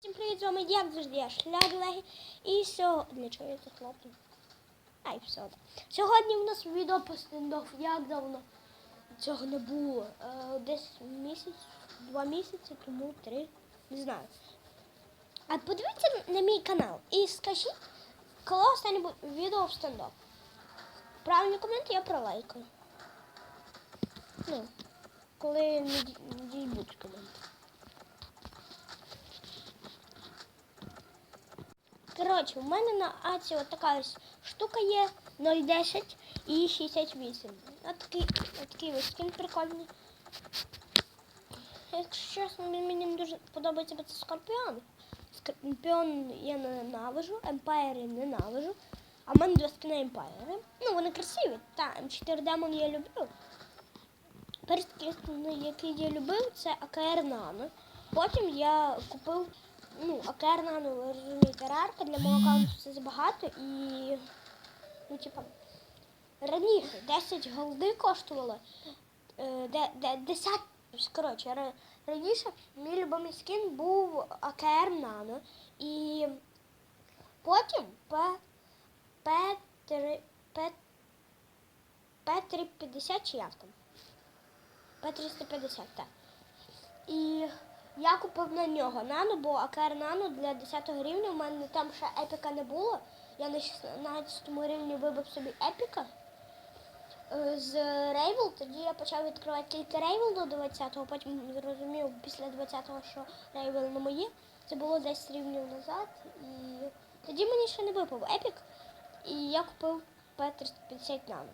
Всім привіт, з вами як завжди, я Шлях Легі. І сьогодні... Чого це хлопну? Ай, все. Сьогодні в нас відео по стендоф. Як давно цього не було? Е, десь місяць, два місяці, тому три, не знаю. А подивіться на мій канал і скажіть, коли останнє відео в стендоф. Правильні коменти я пролайкаю. Ну, коли надіюсь будуть коменти. Коротше, у мене на Аці от така ось штука є 0,10 і 68. От такий, от ось скін прикольний. Якщо чесно, мені не дуже подобається бо це скорпіон. Скорпіон я ненавижу, емпайри ненавижу. А в мене два скини емпайри. Ну, вони красиві. Та, М4 Демон я люблю. Перший який я любив, це АКР Нано. Потім я купив ну, АКР Нано, ви розумієте, рарка для аккаунту це забагато і ну, типа, раніше 10 голди коштувало, е, де, де, 10, коротше, раніше мій любимий скін був АКР Нано і потім П, П3, П, П350 чи як там? П350, так. І я купив на нього нано, бо АКР нано для 10 рівня. У мене там ще епіка не було. Я на 16 рівні вибив собі епіка е, з Рейвел. Тоді я почав відкривати тільки Рейвел до 20-го, потім зрозумів після 20-го, що Рейвел не мої. Це було 10 рівнів назад. І тоді мені ще не випав епік. І я купив П350 нано.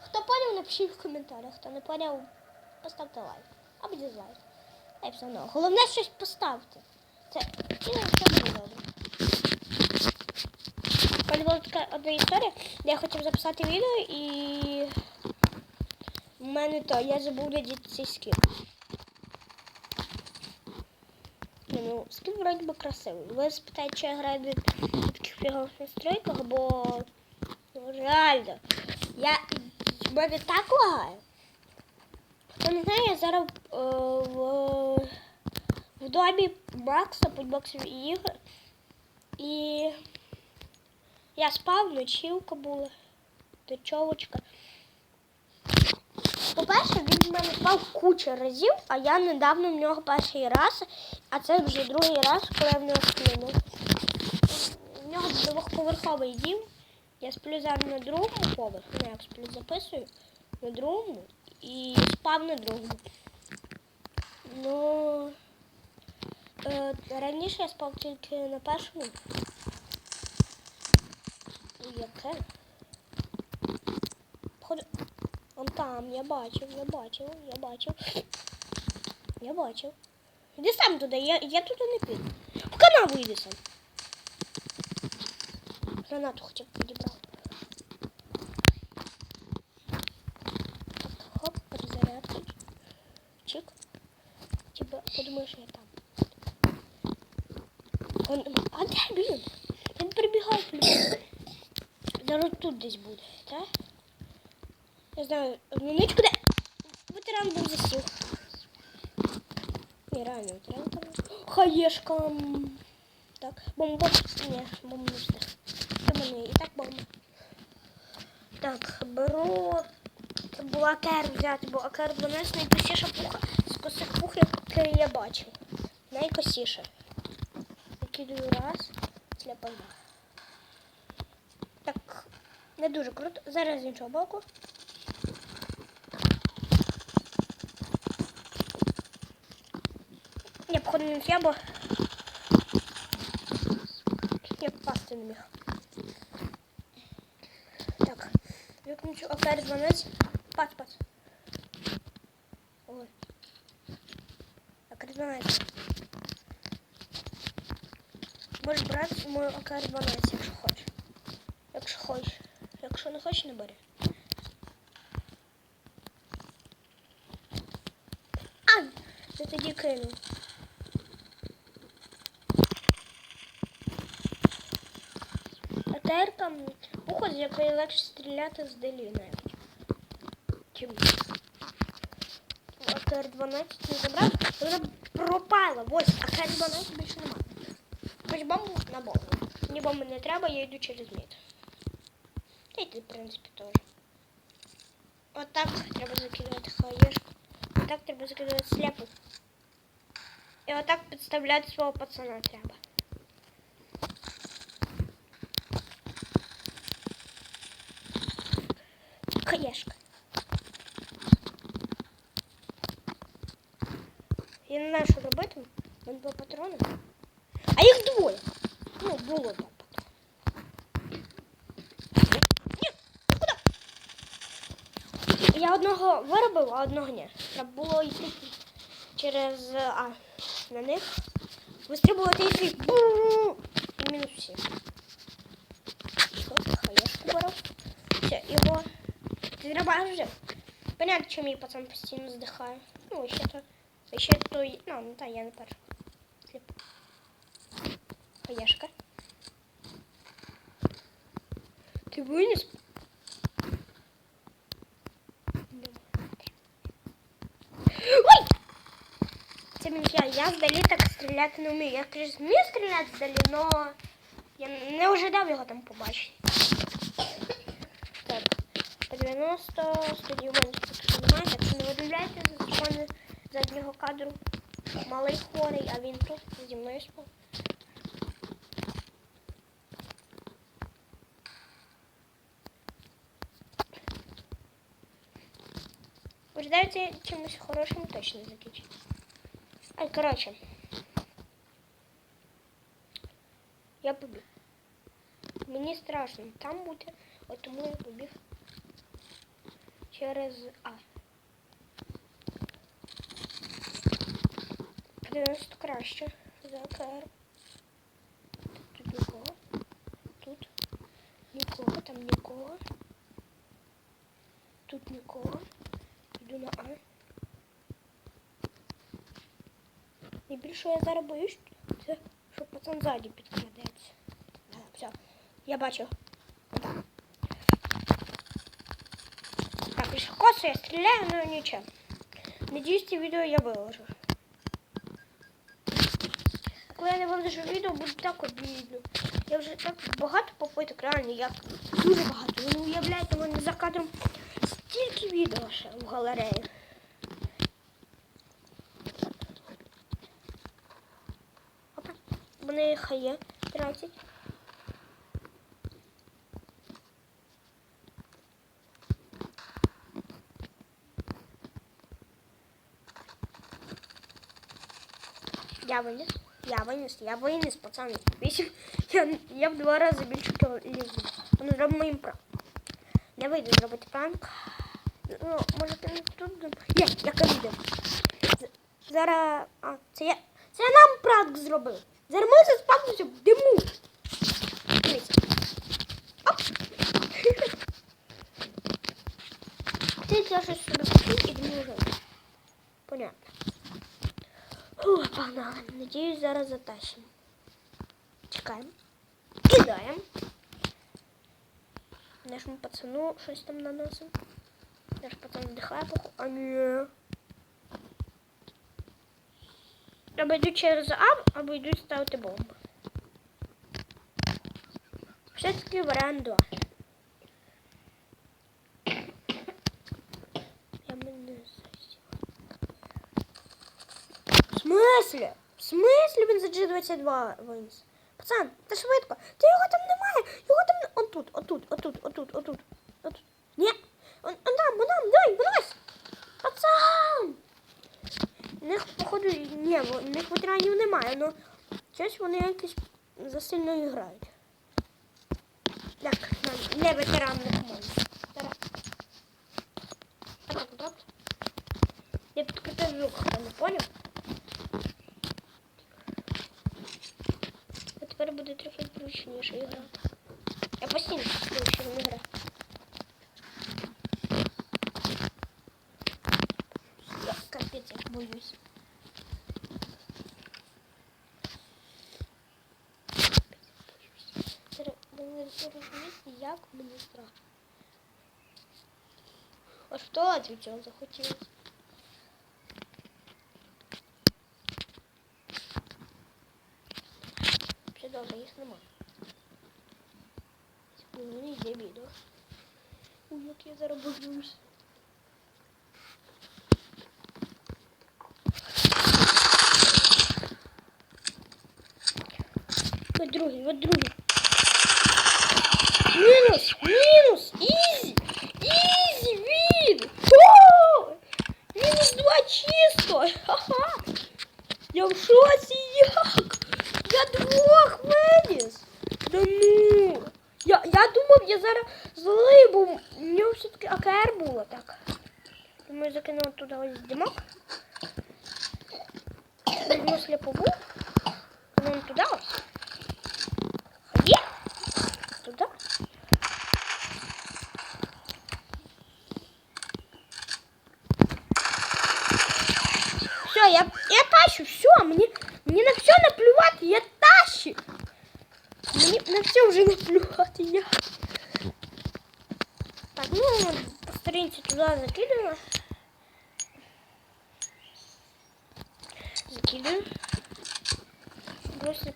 Хто поняв, напишіть в коментарях. Хто не поняв, поставте лайк. Або дизлайк. Та все одно. Головне щось поставте. Це і все буде добре. Мене була така одна історія, де я хотів записати відео і в мене то, я забув надіти цей скін. Ні, ну, скін вроді би красивий. Ви спитаєте, чи я граю на таких фігових настройках, бо ну, реально. Я в мене так лагає. Хто не знає, я зараз в, в домі Макса, подбоксів ігор. І я спав, ночівка була, ночовочка. По-перше, він в мене спав кучу разів, а я недавно в нього перший раз, а це вже другий раз, коли я в нього сплю. В нього двохповерховий дім. Я сплю зараз на другому поверху, ну як сплю, записую на другому і спав на другому. Ну е, раніше я спав тільки на першому. Яке? Походу. Он там, я бачив, я бачив, я бачив. Я бачив. Іди сам туди, я, я туди не піду. В канаву йди сам. Гранату б підібрав. Так, хоп, перезарядка. Чик. Типа, подумаєш, я там. Он, а де, блін? Він прибігав, блін. Зараз тут десь буде, так? Я знаю, одничку, де ветеран був засів. Ні, реально, ветеран там. Хаєшка. Так, бомба. Ні, бомба не встиг. Це мене і так бомба. Так, беру. Це була акер взяти, бо акер 12 найкосіша пуха з косих пух, який я бачив. Найкосіша. Викидаю раз для. Так, не дуже круто. Зараз з іншого боку. Я походу не я, бо я попасти не міг. Так, виключу АКР 12. Пац, пац. Ой. АКР 12. Можеш брати мою АКР 12, якщо хочеш. Якщо хочеш. Якщо не хочеш, не бери. А! Я тоді кинув. АТР-ка пуха, з якої легше стріляти з далі навіть. Чим АКР-12 не забрав, вона пропала. Ось, АКР-12 більше немає. хоч бомбу на бомбу. Мені бомби не треба, я йду через мід. Та й ти, в принципі, теж. Отак треба закидувати хаєшку. Отак треба закидувати слепу. І отак підставляти свого пацана треба. Хаєшка. Я не знаю, що робити. У мене два Два. Ні. Я одного виробив, а одного ні. Треба було йти через А на них. Вистрибувати! І мінус всі. Хаєшку беру. Все, його. Треба вже. Понятно, чому мій пацан постійно здихає. Ну, ще то. Ще той. Ну, та я не перший. Сліп. Ти виніс? Ой! Це я, я здалі так стріляти не вмію. Я кажу, вмію стріляти здалі, но я не ожидав його там побачити. Так, по 90, студію мене якщо немає, якщо не видивляєте з мене заднього кадру. Малий хворий, а він тут зі мною спав. Ожидається чимось хорошим точно закінчить. Ай, коротше. Я побіг. Мені страшно там бути, от тому я побіг через А. 90 краще за АКР. Тут нікого. Тут нікого, там нікого. Тут нікого. Йду на А. Найбільше я зараз боюсь, це що пацан ззаді підкрадеться. Да, все. Я бачу. Так, і косо я стріляю, але нічого. Надіюсь, це відео я виложу. Коли я не виложу відео, буде так обідно. Я вже так багато попиток, реально, я дуже багато. Ви не уявляєте, мене за кадром стільки відео ще в галереї. Опа, вони хає 30. Я виніс, я виніс, я виніс, пацани. Вісім. Я, я в два рази більше кілів. Вони зробимо моїм пранк. Не вийде зробити пранк. Ну, може ти не тут. Є, я кажу. Зараз. А, це я. Це я нам пранк зробив. Зараз ми заспавнися в диму. Оп. Ти це щось купив і диму вже. Понятно. Фу, погнали. Надіюсь, зараз затащимо. Чекаємо. Кидаємо. Нашому пацану щось там наносимо. Наш пацан вдихає поху. А ні. Або йдуть через А, або йдуть ставити бомбу. Все-таки варіант 2. Я мене. В смислі? В смислі він за G22 виніс? Пацан, та швидко. Та його там немає. Його там не- он тут, отут, отут, отут, отут, отут. Ні. Он, он там, он там, дай, брось! Пацан! У них, походу, ні, у них ветеранів немає, але щось вони якось засильно грають. Так, не ветеран не команди. Зараз. Так, так. Я підкрутив звук, хто не поняв. А тепер буде трохи зручніше грати. Я постійно зручно не граю. Я капець як боюсь. Розумієте, як мені страшно. Аж в туалет від цього захотілося. Ще добре, їх нема. Ну, не йде відео. Ой, як я зараз боюсь. Другий, от другий. Мінус, мінус, ізі, ізі, він. О! Мінус два чисто. Ха-ха. Я в шоці як? Я двох виніс. Да ну. Я, я думав, я зараз злий, бо в нього все-таки АКР було так. Думаю, закинув туди ось димок. Візьму сліпову. Вон туди ось. Ході. Туди. Все, я, я тащу, все, мне, мне на все наплевать, я тащу. Мне на все уже наплевать, я. Так, ну, по старинке туда закидываю. Закидываю. Бросить.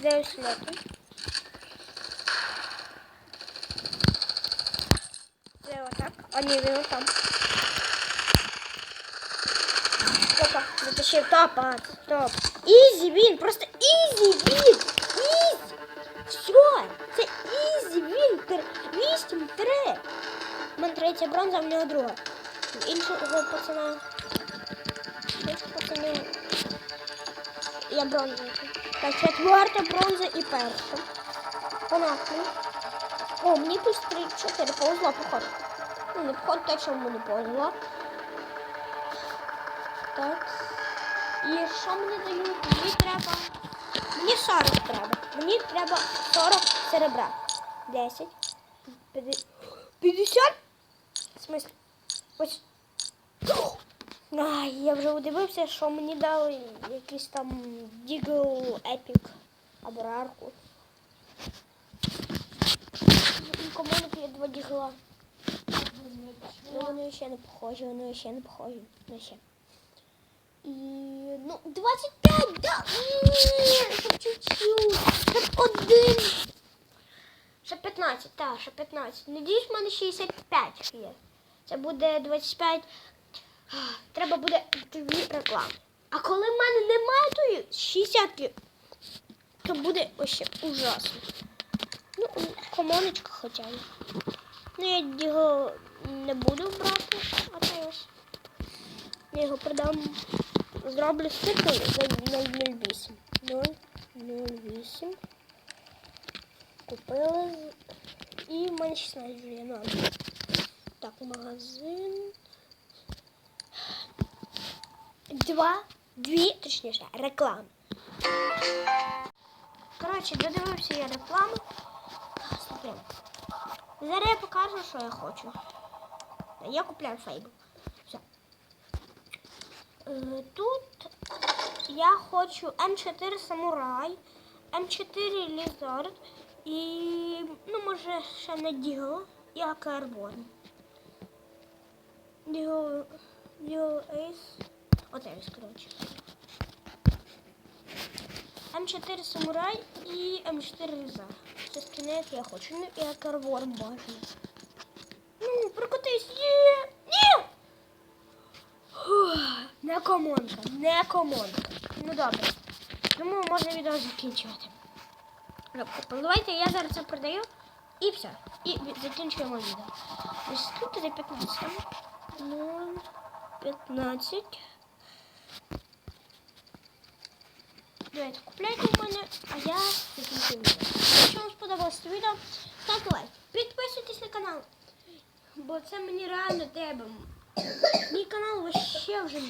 Даю слеты. Даю вот так. А не, він там. Опа, затащив. Топа, стоп. Ізі він, просто ізі він. Ізі. Все, це. Тр- Вісім, три. У мене бронза, а в нього друга. Іншого пацана пацани. Я бронза. Так, четверта бронза і перша. Понятно. О, мені плюс 3, 4 повезло, походу. Ну, не походу, так що мені повезло. Так. І що мені дають? Мені треба... Мені 40 треба. Мені треба 40 серебра. 10. 50. 50 Ай, я вже удивився, що мені дали якийсь там Дігл Епік або рарку. Кому не є два дігла. Ну, вони ще не похожі, вони ще не похожі. Ну, ще. І, ну, 25, да! Ще чуть-чуть. Ще один. Ще 15, так, ще 15. Надіюсь, в мене 65 є. Це буде 25. Треба буде дві реклами. А коли в мене немає тої 60, то буде вообще ужасно. Ну, комоночка хоча б. Ну, я його не буду брати, а це ось. Я його продам. Зроблю стикер за 0,08. 0,08. Купили. І в мене 16 вже є. Так, магазин. Два, дві, точніше, реклами. Коротше, додивився я рекламу. Смотри. Зараз я покажу, що я хочу. Я купляю фейбл. Все. Тут я хочу М4 Самурай, М4 Лізард і, ну, може, ще не Діго і Акарбон. Діго, Діго Ейс. Оце ось, коротше. М4 Самурай і М4 Різа. Це скінет я хочу. Ну і Акарбон бажано. Ну, прокотись. Є! Ні! Фух, Не комонка, не комонка. Ну добре. Тому можна відео закінчувати. Давайте я зараз це продаю і все. І закінчуємо відео. Ось за 15? Ну, 15. Давайте купляйте у мене, а я закінчую відео. Якщо вам сподобалось це відео, ставте лайк. Підписуйтесь на канал. Бо це мені реально треба. Мій канал вообще вже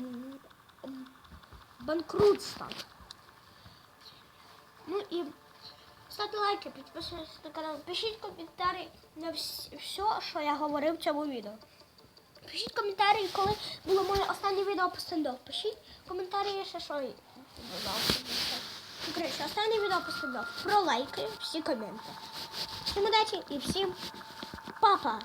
банкрут став. Ну і ставте лайки, підписуйтесь на канал. Пишіть коментарі на все, що я говорив в цьому відео. Пишіть коментарі, коли було моє останнє відео по стендов. Пишіть коментарі, ще що Коротше, останнє відео по стендов. Про лайки, всі коменти. Всім удачі і всім папа!